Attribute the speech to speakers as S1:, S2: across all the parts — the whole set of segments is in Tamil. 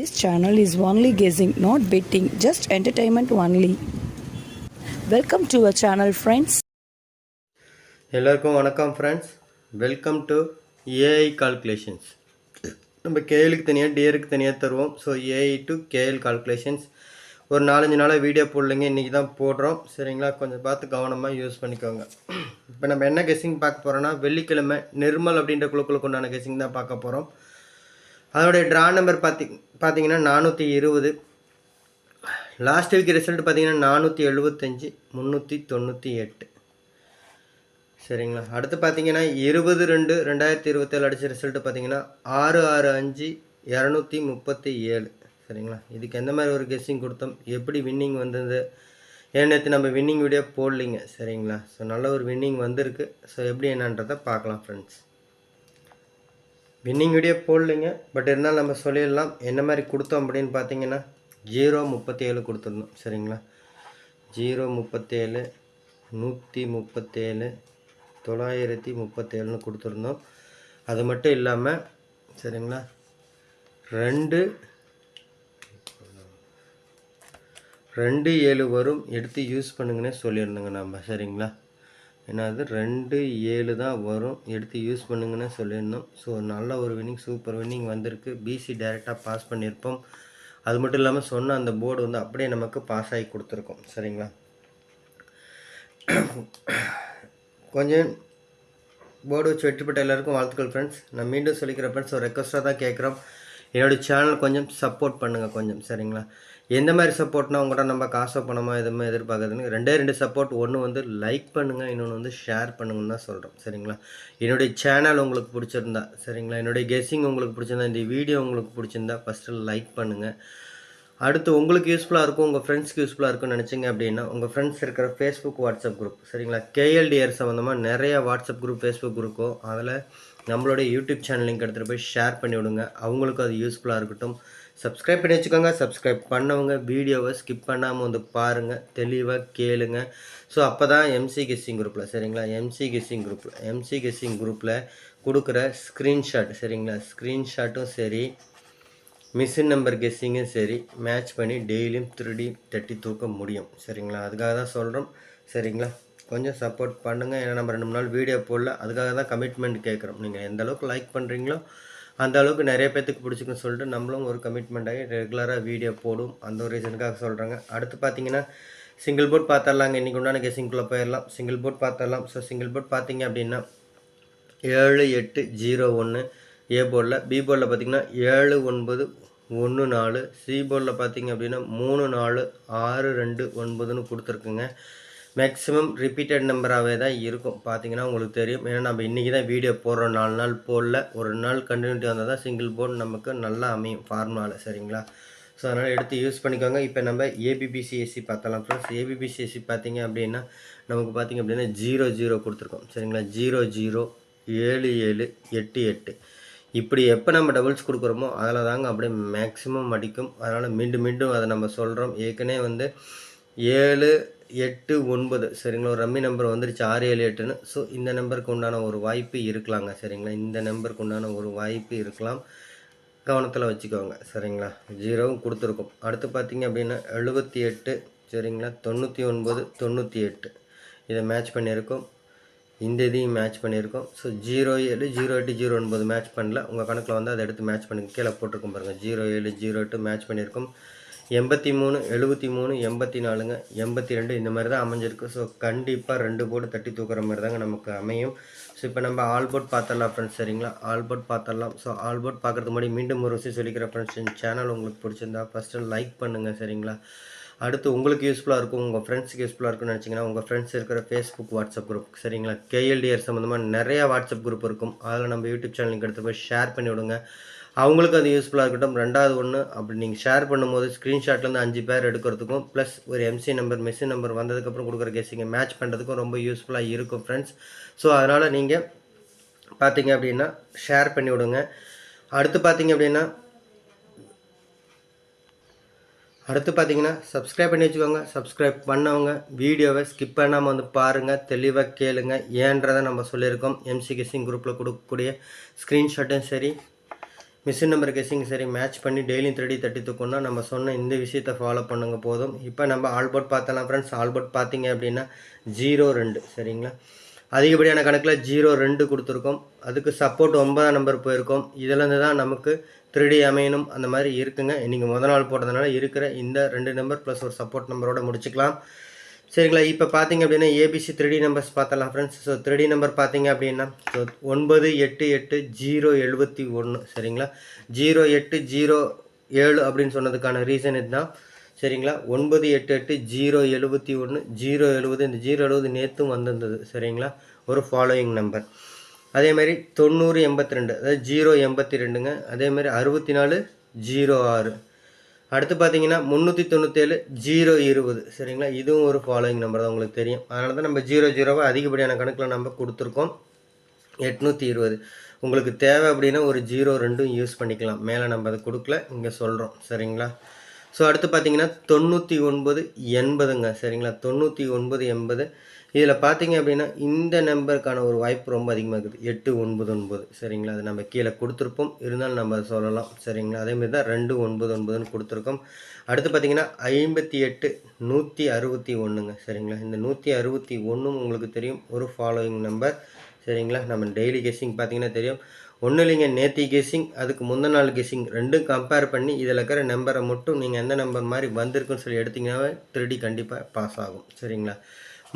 S1: This channel is only guessing, not betting, just entertainment only. Welcome to our channel friends
S2: எல்லாருக்கும் வணக்கம் friends welcome to AI calculations நம்ம கேஎலுக்கு தனியாக டிஏருக்கு தனியாக தருவோம். So AI to KL calculations ஒரு நாலஞ்சு நாளாக வீடியோ போடலைங்க இன்றைக்கி தான் போடுறோம். சரிங்களா? கொஞ்சம் பார்த்து கவனமாக யூஸ் பண்ணிக்கோங்க. இப்போ நம்ம என்ன கெஸ்ஸிங் பார்க்க போகிறோன்னா வெள்ளிக்கிழமை நிர்மல் அப்படின்ற குழுக்களுக்கு உண்டான கெஸ்ஸிங் தான் பார்க்க போகிறோம் அதோடைய ட்ரா நம்பர் பார்த்திங்க பார்த்தீங்கன்னா நானூற்றி இருபது. லாஸ்ட் வீக் ரிசல்ட் பார்த்தீங்கன்னா நானூற்றி எழுபத்தஞ்சி முந்நூற்றி தொண்ணூற்றி எட்டு. சரிங்களா? அடுத்து பார்த்தீங்கன்னா இருபது ரெண்டு ரெண்டாயிரத்தி இருபத்தேழு அடித்த ரிசல்ட்டு பார்த்தீங்கன்னா ஆறு ஆறு அஞ்சு இரநூத்தி முப்பத்தி ஏழு. சரிங்களா? இதுக்கு எந்த மாதிரி ஒரு கெஸ்ஸிங் கொடுத்தோம்? எப்படி வின்னிங் வந்தது? ஏன் நேற்று நம்ம வின்னிங் வீடியோ போடலிங்க? சரிங்களா? ஸோ நல்ல ஒரு வின்னிங் வந்திருக்கு. ஸோ எப்படி என்னன்றதை பார்க்கலாம் ஃப்ரெண்ட்ஸ் வின்னிங் வீடியோ போடலைங்க. பட் இருந்தாலும் நம்ம சொல்லிடலாம். என்ன மாதிரி கொடுத்தோம் அப்படின்னு பார்த்தீங்கன்னா ஜீரோ முப்பத்தி ஏழு கொடுத்துருந்தோம். சரிங்களா? ஜீரோ முப்பத்தேழு நூற்றி முப்பத்தேழு தொள்ளாயிரத்தி முப்பத்தேழுன்னு கொடுத்துருந்தோம். அது மட்டும் இல்லாமல் சரிங்களா? ரெண்டு ரெண்டு ஏழு வரும் எடுத்து யூஸ் பண்ணுங்கன்னே சொல்லியிருந்தோங்க நம்ம சரிங்களா? என்னது ரெண்டு ஏழு தான் வரும். எடுத்து யூஸ் பண்ணுங்கன்னே சொல்லியிருந்தோம். ஸோ நல்ல ஒரு வின்னிங் சூப்பர் வின்னிங் வந்திருக்கு. பிசி டைரெக்டாக பாஸ் பண்ணியிருப்போம். அது மட்டும் இல்லாமல் சொன்ன அந்த போர்டு வந்து அப்படியே நமக்கு பாஸ் ஆகி கொடுத்துருக்கோம். சரிங்களா? கொஞ்சம் போர்டு வச்சு வெற்றி பெற்ற எல்லாருக்கும் வாழ்த்துக்கள் ஃப்ரெண்ட்ஸ் நான் மீண்டும் சொல்லிக்கிறேன் ஃப்ரெண்ட்ஸ் ஒரு ரெக்வஸ்ட்டாக தான் கேட்குறோம். என்னோடய சேனல் கொஞ்சம் சப்போர்ட் பண்ணுங்கள் கொஞ்சம். சரிங்களா? எந்த மாதிரி சப்போர்ட்னா உங்கள்கிட்ட நம்ம காசோ பணமோ எதுவுமே எதிர்பார்க்குறதுன்னு ரெண்டே ரெண்டு சப்போர்ட் ஒன்று வந்து லைக் பண்ணுங்கள் இன்னொன்று வந்து ஷேர் பண்ணுங்கன்னு தான் சொல்கிறோம் சரிங்களா? என்னுடைய சேனல் உங்களுக்கு பிடிச்சிருந்தா சரிங்களா? என்னுடைய கெஸ்ஸிங் உங்களுக்கு பிடிச்சிருந்தா இந்த வீடியோ உங்களுக்கு பிடிச்சிருந்தா ஃபஸ்ட்டு லைக் பண்ணுங்கள் அடுத்து உங்களுக்கு யூஸ்ஃபுல்லாக இருக்கும் உங்கள் ஃப்ரெண்ட்ஸ்க்கு யூஸ்ஃபுல்லாக இருக்கும்னு நினச்சிங்க அப்படின்னா உங்கள் ஃப்ரெண்ட்ஸ் இருக்கிற ஃபேஸ்புக் வாட்ஸ்அப் குரூப் சரிங்களா? கேஎல்டிஆர் சம்மந்தமாக நிறைய வாட்ஸ்அப் குரூப் ஃபேஸ்புக் இருக்கும். அதில் நம்மளுடைய யூடியூப் சேனல் லிங்க் எடுத்துகிட்டு போய் ஷேர் பண்ணி விடுங்க. அவங்களுக்கும் அது யூஸ்ஃபுல்லாக இருக்கட்டும். சப்ஸ்கிரைப் பண்ணி வச்சுக்கோங்க. சப்ஸ்கிரைப் பண்ணவங்க வீடியோவை ஸ்கிப் பண்ணாமல் வந்து பாருங்கள் தெளிவாக கேளுங்க. ஸோ அப்போ தான் எம்சி கெஸ்ஸிங் குரூப்பில் சரிங்களா? எம்சி கெஸ்ஸிங் குரூப்பில் எம்சி கெஸ்ஸிங் குரூப்பில் கொடுக்குற ஸ்க்ரீன்ஷாட் சரிங்களா? ஸ்க்ரீன்ஷாட்டும் சரி. மிஷின் நம்பர் கெஸ்ஸிங்கும் சரி. மேட்ச் பண்ணி டெய்லியும் திருடி தட்டி தூக்க முடியும். சரிங்களா? அதுக்காக தான் சொல்கிறோம் சரிங்களா? கொஞ்சம் சப்போர்ட் பண்ணுங்கள் ஏன்னா நம்ம ரெண்டு மூணு நாள் வீடியோ போடல. அதுக்காக தான் கமிட்மெண்ட் கேட்குறோம். நீங்கள் எந்த அளவுக்கு லைக் பண்ணுறீங்களோ அந்த அளவுக்கு நிறைய பேர்த்துக்கு பிடிச்சிக்குன்னு சொல்லிட்டு நம்மளும் ஒரு கமிட்மெண்ட் ஆகி ரெகுலராக வீடியோ போடும். அந்த ஒரு ரீசனுக்காக சொல்கிறாங்க அடுத்து பார்த்தீங்கன்னா சிங்கிள் போர்ட் பார்த்துடலாங்க இன்றைக்கி உண்டான கெஸ்ஸிங்குள்ளே போயிடலாம். சிங்கிள் போர்ட் பார்த்துடலாம் ஸோ சிங்கிள் போர்ட் பார்த்தீங்க அப்படின்னா ஏழு எட்டு ஜீரோ ஒன்று ஏ போர்டில் பி போர்டில் பார்த்தீங்கன்னா ஏழு ஒன்பது ஒன்று நாலு சி போர்டில் பார்த்தீங்க அப்படின்னா மூணு நாலு ஆறு ரெண்டு ஒன்பதுன்னு கொடுத்துருக்குங்க. மேக்ஸிமம் ரிப்பீட்டட் நம்பராகவே தான் இருக்கும். பார்த்தீங்கன்னா உங்களுக்கு தெரியும். ஏன்னா நம்ம இன்றைக்கி தான் வீடியோ போடுறோம். நாலு நாள் போடல. ஒரு நாள் கண்டினியூட்டி வந்தால் தான் சிங்கிள் போர்டு நமக்கு நல்லா அமையும் ஃபார்முலாவில் சரிங்களா? ஸோ அதனால் எடுத்து யூஸ் பண்ணிக்கோங்க. இப்போ நம்ம ஏபிபிசிஎஸ்சி பார்த்தலாம் ஃப்ரெண்ட்ஸ் ஏபிபிசிஎஸ்சி பார்த்தீங்க அப்படின்னா நமக்கு பார்த்திங்க அப்படின்னா ஜீரோ ஜீரோ கொடுத்துருக்கோம். சரிங்களா? ஜீரோ ஜீரோ ஏழு ஏழு எட்டு எட்டு. இப்படி எப்போ நம்ம டபுள்ஸ் கொடுக்குறோமோ அதில் தாங்க அப்படியே மேக்ஸிமம் அடிக்கும். அதனால் மீண்டும் மீண்டும் அதை நம்ம சொல்கிறோம் ஏற்கனவே வந்து ஏழு எட்டு ஒன்பது சரிங்களா? ஒரு ரம்மி நம்பர் வந்துருச்சு ஆறு ஏழு எட்டுன்னு. ஸோ இந்த நம்பருக்கு உண்டான ஒரு வாய்ப்பு இருக்கலாங்க சரிங்களா? இந்த நம்பருக்கு உண்டான ஒரு வாய்ப்பு இருக்கலாம். கவனத்தில் வச்சுக்கோங்க சரிங்களா? ஜீரோவும் கொடுத்துருக்கோம். அடுத்து பார்த்தீங்க அப்படின்னா எழுபத்தி எட்டு சரிங்களா? தொண்ணூற்றி ஒன்பது தொண்ணூற்றி எட்டு. இதை மேட்ச் பண்ணியிருக்கோம். இந்த இதையும் மேட்ச் பண்ணியிருக்கோம். ஸோ ஜீரோ ஏழு ஜீரோ எட்டு ஜீரோ ஒன்பது மேட்ச் பண்ணல. உங்கள் கணக்கில் வந்து அதை எடுத்து மேட்ச் பண்ணி கீழே போட்டிருக்கோம் பாருங்கள் ஜீரோ ஏழு ஜீரோ எட்டு மேட்ச் பண்ணியிருக்கோம். எண்பத்தி மூணு எழுபத்தி மூணு எண்பத்தி நாலுங்க. எண்பத்தி ரெண்டு இந்த மாதிரி தான் அமைஞ்சிருக்கு. ஸோ கண்டிப்பாக ரெண்டு போர்டு தட்டி தூக்குற மாதிரி தாங்க நமக்கு அமையும். ஸோ இப்போ நம்ம ஆல் போர்ட் பார்த்துடலாம் ஃப்ரெண்ட்ஸ் சரிங்களா? ஆல் போர்ட் பார்த்துடலாம் ஸோ ஆல் போர்ட் பார்க்குறதுக்கு முன்னாடி மீண்டும் ஒரு விஷயம் சொல்லிக்கிற ஃப்ரெண்ட்ஸ் இந்த சேனல் உங்களுக்கு பிடிச்சிருந்தா ஃபஸ்ட்டு லைக் பண்ணுங்கள் சரிங்களா? அடுத்து உங்களுக்கு யூஸ்ஃபுல்லாக இருக்கும் உங்கள் ஃப்ரெண்ட்ஸுக்கு யூஸ்ஃபுல்லாக இருக்கும்னு நினச்சிங்கன்னா உங்கள் ஃப்ரெண்ட்ஸ் இருக்கிற ஃபேஸ்புக் வாட்ஸ்அப் குரூப் சரிங்களா? கேஎல்டிஆர் சம்மந்தமாக நிறையா வாட்ஸ்அப் குரூப் இருக்கும். அதில் நம்ம யூடியூப் சேனலுக்கு எடுத்து போய் ஷேர் பண்ணி விடுங்க அவங்களுக்கு அது யூஸ்ஃபுல்லாக இருக்கட்டும். ரெண்டாவது ஒன்று அப்படி நீங்கள் ஷேர் பண்ணும்போது ஸ்க்ரீன்ஷாட்லேருந்து அஞ்சு பேர் எடுக்கிறதுக்கும் ப்ளஸ் ஒரு எம்சி நம்பர் மெஸ்ஸி நம்பர் வந்ததுக்கப்புறம் கொடுக்குற கெஸ்ஸிங்கை மேட்ச் பண்ணுறதுக்கும் ரொம்ப யூஸ்ஃபுல்லாக இருக்கும் ஃப்ரெண்ட்ஸ் ஸோ அதனால் நீங்கள் பார்த்தீங்க அப்படின்னா ஷேர் பண்ணி விடுங்க. அடுத்து பார்த்தீங்க அப்படின்னா அடுத்து பார்த்தீங்கன்னா சப்ஸ்கிரைப் பண்ணி வச்சுக்கோங்க. சப்ஸ்கிரைப் பண்ணவங்க வீடியோவை ஸ்கிப் பண்ணாமல் வந்து பாருங்கள் தெளிவாக கேளுங்க. ஏன்றதை நம்ம சொல்லியிருக்கோம். எம்சி கெஸிங் குரூப்பில் கொடுக்கக்கூடிய ஸ்க்ரீன்ஷாட்டும் சரி மிஷின் நம்பர் கெஸிங் சரி மேட்ச் பண்ணி டெய்லியும் த்ரெடி தட்டி தூக்கணும்னா நம்ம சொன்ன இந்த விஷயத்தை ஃபாலோ பண்ணுங்க போதும். இப்போ நம்ம ஆல்போர்ட் பார்த்தலாம் ஃப்ரெண்ட்ஸ் ஆல்போர்ட் பார்த்தீங்க அப்படின்னா ஜீரோ ரெண்டு சரிங்களா? அதிகப்படியான கணக்கில் ஜீரோ ரெண்டு கொடுத்துருக்கோம். அதுக்கு சப்போர்ட் ஒன்பதாம் நம்பர் போயிருக்கோம். இதுலேருந்து தான் நமக்கு த்ரீடி அமையணும் அந்த மாதிரி இருக்குங்க. நீங்கள் முத நாள் போட்டதுனால இருக்கிற இந்த ரெண்டு நம்பர் ப்ளஸ் ஒரு சப்போர்ட் நம்பரோட முடிச்சுக்கலாம். சரிங்களா இப்போ பார்த்தீங்க அப்படின்னா ஏபிசி த்ரீ நம்பர்ஸ் பார்த்தலாம் ஃப்ரெண்ட்ஸ் ஸோ த்ரீ நம்பர் பார்த்தீங்க அப்படின்னா ஸோ ஒன்பது எட்டு எட்டு ஜீரோ எழுபத்தி ஒன்று சரிங்களா? ஜீரோ எட்டு ஜீரோ ஏழு அப்படின்னு சொன்னதுக்கான ரீசன் இதுதான். சரிங்களா? ஒன்பது எட்டு எட்டு ஜீரோ எழுபத்தி ஒன்று ஜீரோ எழுபது இந்த ஜீரோ எழுபது நேற்றும் வந்திருந்தது சரிங்களா? ஒரு ஃபாலோயிங் நம்பர் அதேமாதிரி தொண்ணூறு எண்பத்தி ரெண்டு அதாவது ஜீரோ எண்பத்தி ரெண்டுங்க அதேமாதிரி அறுபத்தி நாலு ஜீரோ ஆறு. அடுத்து பார்த்தீங்கன்னா முந்நூற்றி தொண்ணூற்றேழு ஜீரோ இருபது. சரிங்களா? இதுவும் ஒரு ஃபாலோயிங் நம்பர் தான் உங்களுக்கு தெரியும். அதனால தான் நம்ம ஜீரோ ஜீரோவை அதிகப்படியான கணக்கில் நம்ம கொடுத்துருக்கோம். எட்நூற்றி இருபது. உங்களுக்கு தேவை அப்படின்னா ஒரு ஜீரோ ரெண்டும் யூஸ் பண்ணிக்கலாம். மேலே நம்ம அதை கொடுக்கல இங்கே சொல்கிறோம் சரிங்களா? ஸோ அடுத்து பார்த்தீங்கன்னா தொண்ணூற்றி ஒன்பது எண்பதுங்க சரிங்களா? தொண்ணூற்றி ஒன்பது எண்பது. இதில் பார்த்தீங்க அப்படின்னா இந்த நம்பருக்கான ஒரு வாய்ப்பு ரொம்ப அதிகமாக இருக்குது. எட்டு ஒன்பது ஒன்பது சரிங்களா? அது நம்ம கீழே கொடுத்துருப்போம். இருந்தாலும் நம்ம அதை சொல்லலாம் சரிங்களா? அதேமாதிரி தான் ரெண்டு ஒன்பது ஒன்பதுன்னு கொடுத்துருக்கோம். அடுத்து பார்த்தீங்கன்னா ஐம்பத்தி எட்டு நூற்றி அறுபத்தி ஒன்றுங்க சரிங்களா? இந்த நூற்றி அறுபத்தி ஒன்றும் உங்களுக்கு தெரியும். ஒரு ஃபாலோயிங் நம்பர் சரிங்களா? நம்ம டெய்லி கெஸ்டிங் பார்த்தீங்கன்னா தெரியும். ஒன்றும் இல்லைங்க நேத்தி கெஸ்ஸிங் அதுக்கு முந்தின நாள் கெஸ்ஸிங் ரெண்டும் கம்பேர் பண்ணி இதில் இருக்கிற நம்பரை மட்டும் நீங்கள் எந்த நம்பர் மாதிரி வந்திருக்குன்னு சொல்லி எடுத்திங்கனாவே திருடி கண்டிப்பாக பாஸ் ஆகும். சரிங்களா?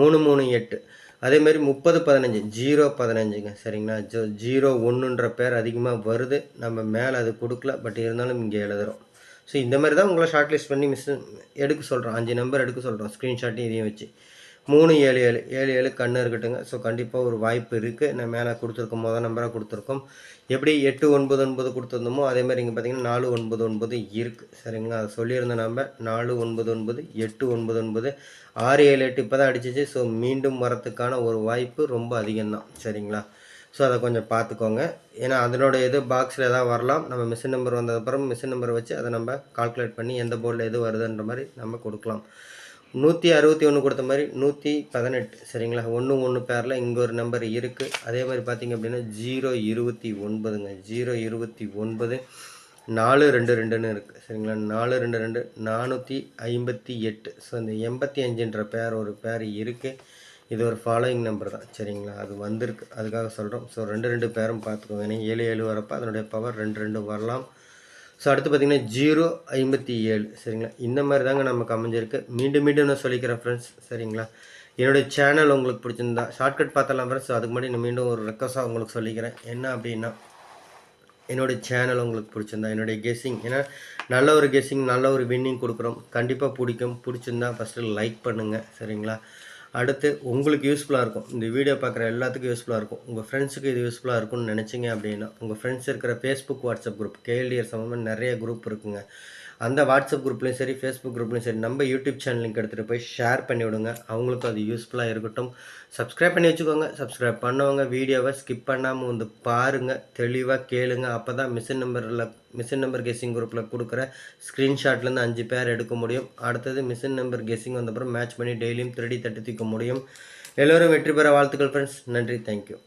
S2: மூணு மூணு எட்டு. அதேமாரி முப்பது பதினஞ்சு. ஜீரோ பதினஞ்சுங்க. சரிங்களா? ஜோ ஜீரோ ஒன்றுன்ற பேர் அதிகமாக வருது. நம்ம மேலே அது கொடுக்கல. பட் இருந்தாலும் இங்கே எழுதுகிறோம் ஸோ இந்த மாதிரி தான் உங்களை ஷார்ட் லிஸ்ட் பண்ணி மிஸ் எடுக்க சொல்கிறோம் அஞ்சு நம்பர் எடுக்க சொல்கிறோம் ஸ்க்ரீன்ஷாட்டையும் இதையும் வச்சு. மூணு ஏழு ஏழு ஏழு ஏழு கண்ணு இருக்கட்டுங்க. ஸோ கண்டிப்பாக ஒரு வாய்ப்பு இருக்குது நான் மேலே கொடுத்துருக்கோம் மொதல் நம்பராக கொடுத்துருக்கோம். எப்படி எட்டு ஒன்பது ஒன்பது கொடுத்துருந்தோமோ அதே மாதிரி இங்கே பார்த்தீங்கன்னா நாலு ஒன்பது ஒன்பது இருக்குது சரிங்களா? அதை சொல்லியிருந்த நம்ம நாலு ஒன்பது ஒன்பது எட்டு ஒன்பது ஒன்பது ஆறு ஏழு எட்டு இப்போ தான் அடிச்சிச்சு. ஸோ மீண்டும் வரத்துக்கான ஒரு வாய்ப்பு ரொம்ப அதிகம்தான். சரிங்களா? ஸோ அதை கொஞ்சம் பார்த்துக்கோங்க ஏன்னா அதனோட இது பாக்ஸில் எதாவது வரலாம். நம்ம மிஷின் நம்பர் வந்ததுக்கப்புறம் மிஷின் நம்பர் வச்சு அதை நம்ம கால்குலேட் பண்ணி எந்த போர்டில் எது வருதுன்ற மாதிரி நம்ம கொடுக்கலாம். நூற்றி அறுபத்தி ஒன்று கொடுத்த மாதிரி நூற்றி பதினெட்டு சரிங்களா? ஒன்று ஒன்று பேரில் இங்கே ஒரு நம்பர் இருக்குது அதே மாதிரி பார்த்தீங்க அப்படின்னா ஜீரோ இருபத்தி ஒன்பதுங்க. ஜீரோ இருபத்தி ஒன்பது நாலு ரெண்டு ரெண்டுன்னு இருக்குது சரிங்களா? நாலு ரெண்டு ரெண்டு நானூற்றி ஐம்பத்தி எட்டு. ஸோ இந்த எண்பத்தி அஞ்சுன்ற பேர் ஒரு பேர் இருக்குது இது ஒரு ஃபாலோயிங் நம்பர் தான் சரிங்களா? அது வந்திருக்கு. அதுக்காக சொல்கிறோம் ஸோ ரெண்டு ரெண்டு பேரும் பார்த்துக்கோங்க. ஏன்னா ஏழு ஏழு வரப்போ அதனுடைய பவர் ரெண்டு ரெண்டு வரலாம். ஸோ அடுத்து பார்த்திங்கன்னா ஜீரோ ஐம்பத்தி ஏழு. சரிங்களா? இந்த மாதிரி தாங்க நமக்கு அமைஞ்சிருக்கு. மீண்டும் மீண்டும் நான் சொல்லிக்கிறேன் ஃப்ரெண்ட்ஸ் சரிங்களா? என்னுடைய சேனல் உங்களுக்கு பிடிச்சிருந்தா ஷார்ட்கட் பார்த்தலாம் ஃப்ரெண்ட்ஸ் அதுக்கு முன்னாடி நான் மீண்டும் ஒரு ரெக்வஸ்ட்டாக உங்களுக்கு சொல்லிக்கிறேன். என்ன அப்படின்னா என்னுடைய சேனல் உங்களுக்கு பிடிச்சிருந்தா என்னுடைய கெஸ்ஸிங் ஏன்னா நல்ல ஒரு கெஸ்ஸிங் நல்ல ஒரு வின்னிங் கொடுக்குறோம். கண்டிப்பாக பிடிக்கும். பிடிச்சிருந்தா ஃபஸ்ட்டு லைக் பண்ணுங்கள் சரிங்களா? அடுத்து உங்களுக்கு யூஸ்ஃபுல்லாக இருக்கும். இந்த வீடியோ பார்க்குற எல்லாத்துக்கும் யூஸ்ஃபுல்லாக இருக்கும். உங்கள் ஃப்ரெண்ட்ஸுக்கு இது யூஸ்ஃபுல்லாக இருக்கும்னு நினச்சிங்க அப்படின்னா உங்கள் ஃப்ரெண்ட்ஸ் இருக்கிற ஃபேஸ்புக் வாட்ஸ்அப் குரூப் கேஎல்டிஆர் சம்மந்தமாக நிறைய குரூப் இருக்குங்க. அந்த வாட்ஸ்அப் குரூப்லேயும் சரி ஃபேஸ்புக் குரூப்லேயும் சரி நம்ம யூடியூப் சேனல் லிங்க் எடுத்துகிட்டு போய் ஷேர் பண்ணி விடுங்க. அவங்களுக்கும் அது யூஸ்ஃபுல்லாக இருக்கட்டும். சப்ஸ்கிரைப் பண்ணி வச்சுக்கோங்க. சப்ஸ்கிரைப் பண்ணவங்க வீடியோவை ஸ்கிப் பண்ணாமல் வந்து பாருங்கள் தெளிவாக கேளுங்க. அப்போ தான் மிஷின் நம்பரில் மிஷின் நம்பர் கெஸ்ஸிங் குரூப்பில் கொடுக்குற ஸ்க்ரீன்ஷாட்லேருந்து அஞ்சு பேர் எடுக்க முடியும். அடுத்தது மிஷின் நம்பர் கெஸ்ஸிங் வந்தப்புறம் மேட்ச் பண்ணி டெய்லியும் திருடி தட்டி தூக்க முடியும். எல்லோரும் வெற்றி பெற வாழ்த்துக்கள் ஃப்ரெண்ட்ஸ் நன்றி. தேங்க்யூ